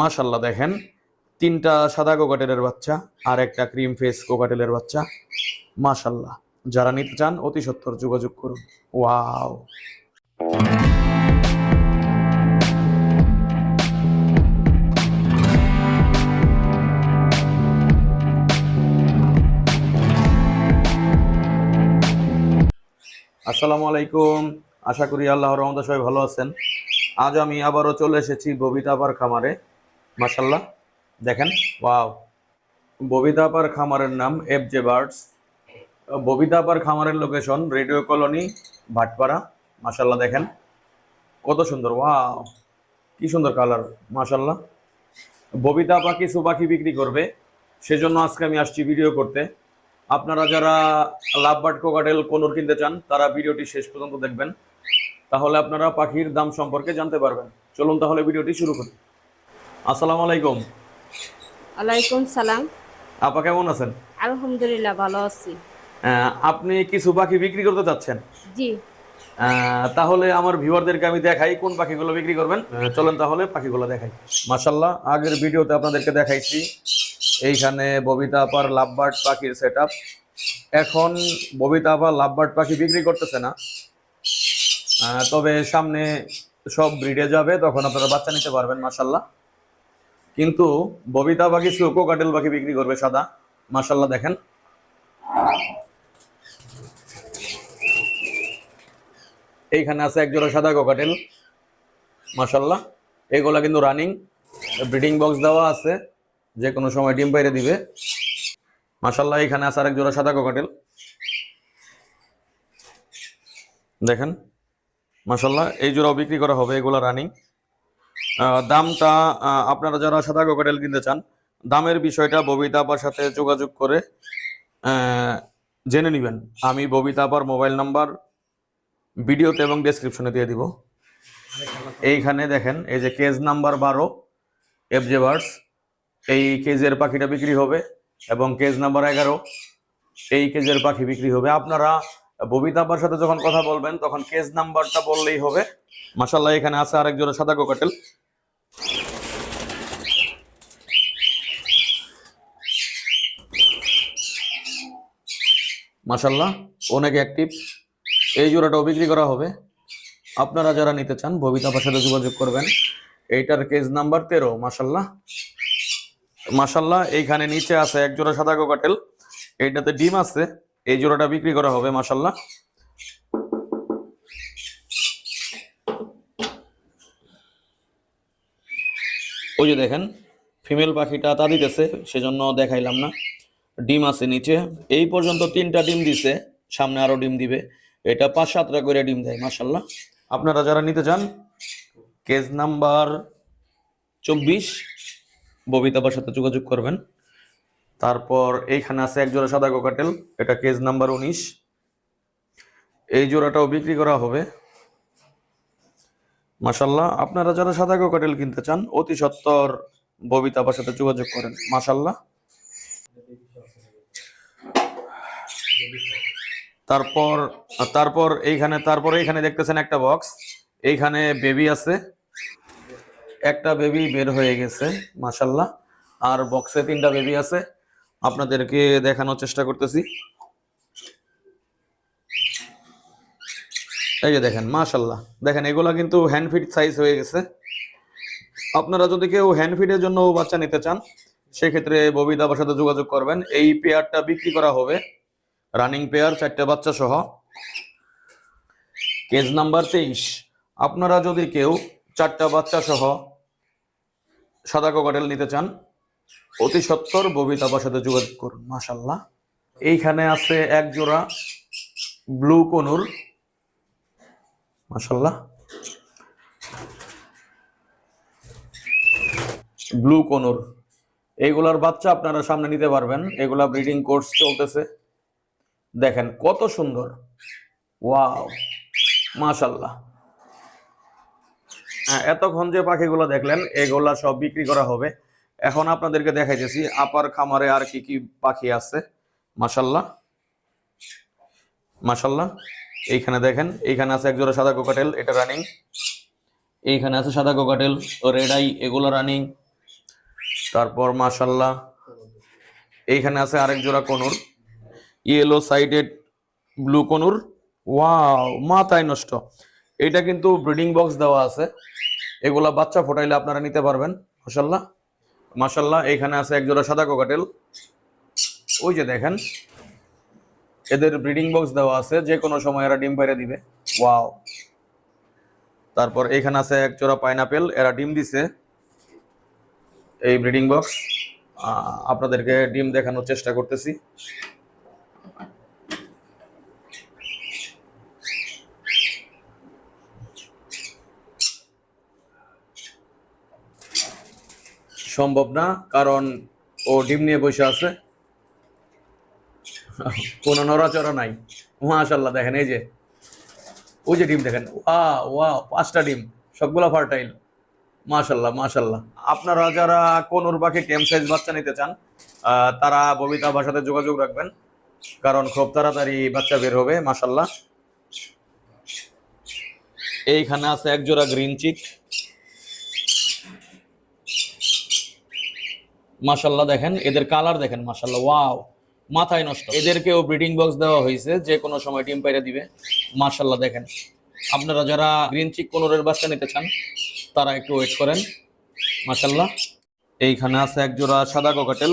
মাশাল্লাহ দেখেন, তিনটা সাদা কোকাটেলের বাচ্চা আর একটা ক্রিম ফেস কোকাটেলের বাচ্চা। মাশাল্লাহ যারা নিতে চান অতি সত্তর যোগাযোগ করুন। ওয়াও। আসসালামু আলাইকুম, আশা করি আল্লাহর রহমতে সবাই ভালো আছেন। আজ আমি আবারও চলে এসেছি ববিতাপার খামারে। মাশাল্লাহ দেখেন, ওয়াও। ববিতাপার খামারের নাম এফ জে বার্ডস। ববিতাপার খামারের লোকেশন রেডিও কলোনি, ভাটপাড়া। মাশাল্লাহ দেখেন। কত সুন্দর, ওয়াও। কি সুন্দর কালার মাশাল্লাহ ববিতা পাখি কিছু পাখি বিক্রি করবে, সেজন্য আজকে আমি আসছি ভিডিও করতে। আপনারা যারা লাভবার্ড, কোকাটেল, কোনোর কিনতে চান, তারা ভিডিওটি শেষ পর্যন্ত দেখবেন। তাহলে আপনারা পাখির দাম সম্পর্কে জানতে পারবেন। চলুন তাহলে ভিডিওটি শুরু করি। আসসালামু আলাইকুম। ওয়ালাইকুম সালাম। আপা কেমন আছেন? আলহামদুলিল্লাহ ভালো আছি। আপনি কিছু পাখি বিক্রি করতে চাচ্ছেন? জি। তাহলে আমার ভিউয়ারদেরকে আমি দেখাই কোন পাখিগুলো বিক্রি করবেন। চলেন তাহলে পাখিগুলো দেখাই। মাশাল্লাহ আগের ভিডিওতে আপনাদেরকে দেখাইছি। এইখানে ববিতা আপার লাভবার্ড পাখির সেট এখন ববিতা আপা লাভবার্ড পাখি বিক্রি করতেছে না। তবে সামনে সব ব্রিডে যাবে তখন আপনারা বাচ্চা নিতে পারবেন মাশাল্লাহ কিন্তু ববিতা পাখি সুকো কাটেল পাখি বিক্রি করবে সাদা। মাশাল্লাহ দেখেন। এইখানে আছে এক জোড়া সাদা কোকাটেল। মাশাল্লাহ এগুলা কিন্তু রানিং ব্রিডিং বক্স দেওয়া আছে। যে কোনো সময় ডিম বাইরে দিবে। মাশাল্লাহ এখানে আছে আরেক জোড়া সাদা কোকাটেল। দেখেন। মাশাল্লাহ এই জোড়াও বিক্রি করা হবে। এগুলা রানিং দামটা আপনারা যারা সাদা কোকাটেল কিনতে চান, দামের বিষয়টা ববিতা আপার সাথে যোগাযোগ করে জেনে নেবেন। আমি ববিতা আপার মোবাইল নাম্বার ভিডিওতে এবং ডেসক্রিপশনে দিয়ে দিব। এইখানে দেখেন, এই যে কেজ নাম্বার বারো এফ জে বার্ডস এই কেজের পাখিটা বিক্রি হবে এবং কেজ নাম্বার এগারো, এই কেজের পাখি বিক্রি হবে। আপনারা ববিতাপার সাথে যখন কথা বলবেন, তখন কেজ নাম্বারটা বললেই হবে। মাসাল্লাহ এখানে আছে আরেক জোড়া সাদা কোকাটেল। মাসাল্লাহ অনেক অ্যাক্টিভ এই জোড়াটাও বিক্রি করা হবে। আপনারা যারা নিতে চান ববিতাপার সাথে যোগাযোগ করবেন। এইটার কেজ নাম্বার তেরো মাসাল্লাহ মাসাল্লাহ এইখানে নিচে আছে এক জোড়া সাদা কোকাটেল। এইটাতে ডিম আছে। এই জোড়াটা বিক্রি করা হবে মাসাল্লাহ ওই যে দেখেন ফিমেল পাখিটা তা দিতেছে, সেজন্য দেখাইলাম না। ডিম আছে নিচে। এই পর্যন্ত তিনটা ডিম দিছে, সামনে আরও ডিম দিবে। এটা পাঁচ সাতটা করে ডিম দেয় মাসাল্লাহ আপনারা যারা নিতে চান কেজ নাম্বার চব্বিশ ববিতাবার সাথে যোগাযোগ করবেন। তারপর এইখানে আছে এক জোড়া সাদা কোকাটেল এটা কেজ নাম্বার উনিশ। এই জোড়াটাও বিক্রি করা হবে। মাসাল্লাহ আপনারা যারা সাদা কোকাটেল কিনতে চান, অতি সত্তর ববিতাবার সাথে যোগাযোগ করেন মাসাল্লাহ তারপর তারপর এইখানে তারপর এইখানে দেখতেছেন একটা বক্স, এইখানে বেবি আছে। একটা বেবি বের হয়ে গেছে, মাশাল্লাহ। আর বক্সে তিনটা বেবি আছে। আপনাদেরকে দেখানোর চেষ্টা করতেছি। এই যে দেখেন মাশাল্লাহ দেখেন, এগুলা কিন্তু হ্যান্ড ফিট সাইজ হয়ে গেছে। আপনারা যদি কেউ হ্যান্ড ফিটের জন্য বাচ্চা নিতে চান, সেক্ষেত্রে ববিদাবার সাথে যোগাযোগ করবেন। এই পেয়ারটা বিক্রি করা হবে। রানিং পেয়ার চারটে বাচ্চা সহ। কেজ নাম্বার তেইশ। আপনারা যদি কেউ চারটা বাচ্চা সহ সাদা কোকাটেল নিতে চান, অতি সত্তর ববিতাবার সাথে যোগাযোগ করুন মাশাল্লাহ এইখানে আছে এক জোড়া ব্লু কনুর মাশাল্লাহ ব্লু কনুর। এইগুলার বাচ্চা আপনারা সামনে নিতে পারবেন। এগুলা ব্রিডিং কোর্স চলতেছে। দেখেন কত সুন্দর। ওয়াও মাশাল্লাহ হ্যাঁ, এতক্ষণ যে পাখিগুলো দেখলেন এগুলা সব বিক্রি করা হবে। এখন আপনাদেরকে দেখাইতেছি আপার খামারে আর কি কি পাখি আছে। মাশাল্লাহ মাশাল্লাহ এইখানে দেখেন, এইখানে আছে একজোড়া সাদা কোকাটেল এটা রানিং এইখানে আছে সাদা কোকাটেল ও রেড আই এগুলো রানিং তারপর মাশাল্লাহ এইখানে আছে আরেক জোড়া conure yellow sided blue conure. Wow মাথায় নষ্ট। এটা কিন্তু ব্রিডিং বক্স দেওয়া আছে। এগুলা বাচ্চা ফোটাইলে আপনারা নিতে পারবেন মাশাল্লাহ মাশাল্লাহ এইখানে আছে এক জোড়া সাদা কোকাটেল ওই যে দেখেন এদের ব্রিডিং বক্স দেওয়া আছে যে কোনো সময় এরা ডিম পাইরে দিবে। ওয়াও তারপর এখানে আছে এক জোড়া পাইনাপেল এরা ডিম দিছে। এই ব্রিডিং বক্স আপনাদেরকে ডিম দেখানোর চেষ্টা করতেছি। সম্ভব না, কারণ ও ডিম নিয়ে বসে আছে। কোনো নড়াচড়া নাই। মাশাল্লাহ দেখেন এই যে, ওই যে ডিম দেখেন ওয়া ওয়া পাঁচটা ডিম, সবগুলা ফার্টাইল মাশাল্লাহ মাশাল্লাহ আপনারা যারা কোনোর পাখি টেম সাইজ বাচ্চা নিতে চান তারা ববিতা ভাষাতে যোগাযোগ রাখবেন, কারণ খুব তাড়াতাড়ি বাচ্চা বের হবে মাশাল্লাহ এইখানে আছে এক জোড়া গ্রিন চিক মাশাল্লাহ দেখেন, এদের কালার দেখেন মাশাল্লাহ ওয়াও। মাথায় নষ্ট। এদেরকেও ব্রিডিং বক্স দেওয়া হয়েছে, যে কোনো সময় ডিম পাইরা দিবে। মার্শাল্লাহ দেখেন। আপনারা যারা গ্রিন চিক কোনোরের বাচ্চা নিতে চান, তারা একটু ওয়েট করেন। মার্শাল্লাহ এইখানে আছে এক জোড়া সাদা কোকাটেল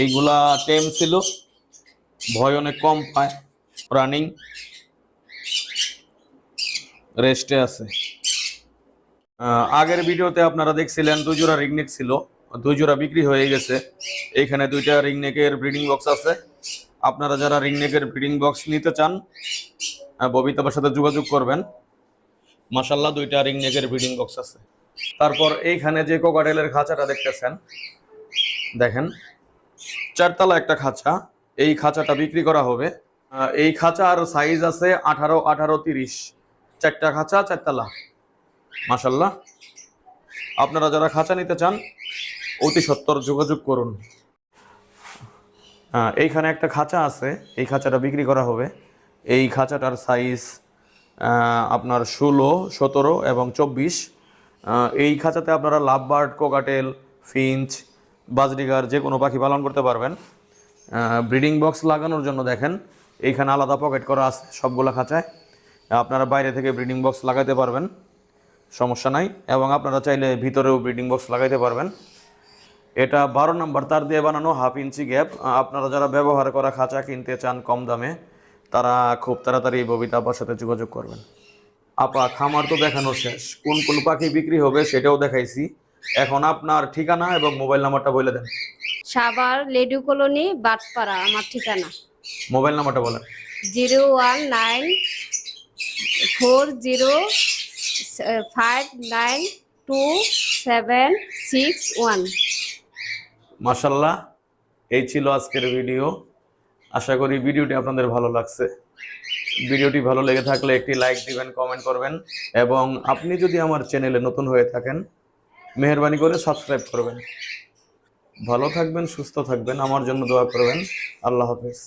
এইগুলা টেম ছিল। ভয় অনেক কম পায়। রানিং রেস্টে আছে। আগের ভিডিওতে আপনারা দেখছিলেন দুই জোড়া রিংনেক ছিল। দুই জোড়া বিক্রি হয়ে গেছে। এইখানে দুইটা রিংনেকের ব্রিডিং বক্স আছে। আপনারা যারা রিংনেকের ব্রিডিং বক্স নিতে চান ববিতাবার সাথে যোগাযোগ করবেন। মাসাল্লাহ দুইটা রিংনেকের ব্রিডিং বক্স আছে। তারপর এইখানে যে কোকাটেলের খাঁচাটা দেখতেছেন, দেখেন, চারতলা একটা খাঁচা। এই খাঁচাটা বিক্রি করা হবে। এই খাঁচার সাইজ আছে আঠারো আঠারো, তিরিশ। চারটা খাঁচা, চারতলা। মাসাল্লাহ আপনারা যারা খাঁচা নিতে চান অতি সত্তর যোগাযোগ করুন। এইখানে একটা খাঁচা আছে। এই খাঁচাটা বিক্রি করা হবে। এই খাঁচাটার সাইজ আপনার ষোলো, সতেরো এবং চব্বিশ। এই খাঁচাতে আপনারা লাভবার্ড, কোকাটেল, ফিঞ্চ, বাজরিগার, যে কোনো পাখি পালন করতে পারবেন। ব্রিডিং বক্স লাগানোর জন্য দেখেন, এইখানে আলাদা পকেট করা আছে সবগুলো খাঁচায়। আপনারা বাইরে থেকে ব্রিডিং বক্স লাগাতে পারবেন, সমস্যা নাই। এবং আপনারা চাইলে ভিতরেও ব্রিডিং বক্স লাগাইতে পারবেন। এটা বারো নম্বর তার দিয়ে বানানো হাফ ইঞ্চি গ্যাপ। আপনারা যারা ব্যবহার করা খাঁচা কিনতে চান কম দামে তারা খুব তাড়াতাড়ি ববিতা আপার সাথে যোগাযোগ করবেন। আপা খামার তো দেখানো শেষ। কোন কোন পাখি বিক্রি হবে সেটাও দেখাইছি। এখন আপনার ঠিকানা এবং মোবাইল নাম্বারটা বলে দেন। সাবার লেডু কলোনি বাটপাড়া আমার ঠিকানা। মোবাইল নাম্বারটা বলেন। Zero one nine four zero five nine two seven six one. মাসাল্লাহ এই ছিল আজকের ভিডিও। আশা করি ভিডিওটি আপনাদের ভালো লাগছে। ভিডিওটি ভালো লেগে থাকলে একটি লাইক দিবেন, কমেন্ট করবেন এবং আপনি যদি আমার চ্যানেলে নতুন হয়ে থাকেন, মেহরবানি করে সাবস্ক্রাইব করবেন। ভালো থাকবেন, সুস্থ থাকবেন, আমার জন্য দোয়া করবেন। আল্লাহ হাফেজ।